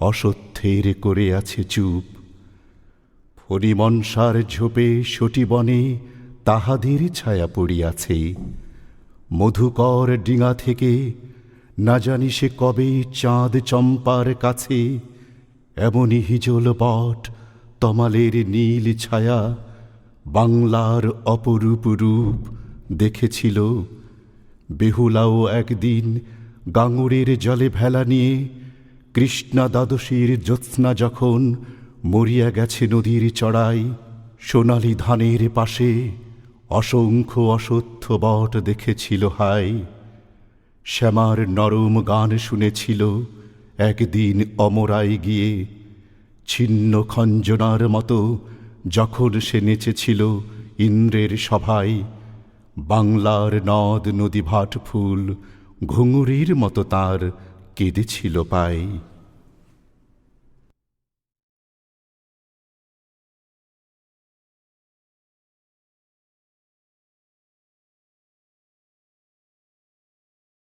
অসত্যের করে আছে চুপ। ফণিমনসার ঝোপে সটিবনে তাহাদের ছায়া পড়িয়াছে। মধুকর ডিঙা থেকে না জানি সে কবে চাঁদ চম্পার কাছে, এমনই হিজল বট তমালের নীল ছায়া বাংলার অপরূপ রূপ দেখেছিল। বেহুলাও একদিন গাঙুরের জলে ভেলা নিয়ে কৃষ্ণা দ্বাদশীর জ্যোৎস্না যখন মরিয়া গেছে নদীর চড়াই, সোনালি ধানের পাশে অসংখ্য অসত্য বট দেখেছিল হাই। শ্যামার নরম গান শুনেছিল একদিন অমরাই গিয়ে। ছিন্ন খঞ্জনার মতো যখন সে নেচেছিল ইন্দ্রের সভায়, বাংলার নদ নদী ভাট ফুল ঘুঙুরির মতো তার কেঁদেছিল পায়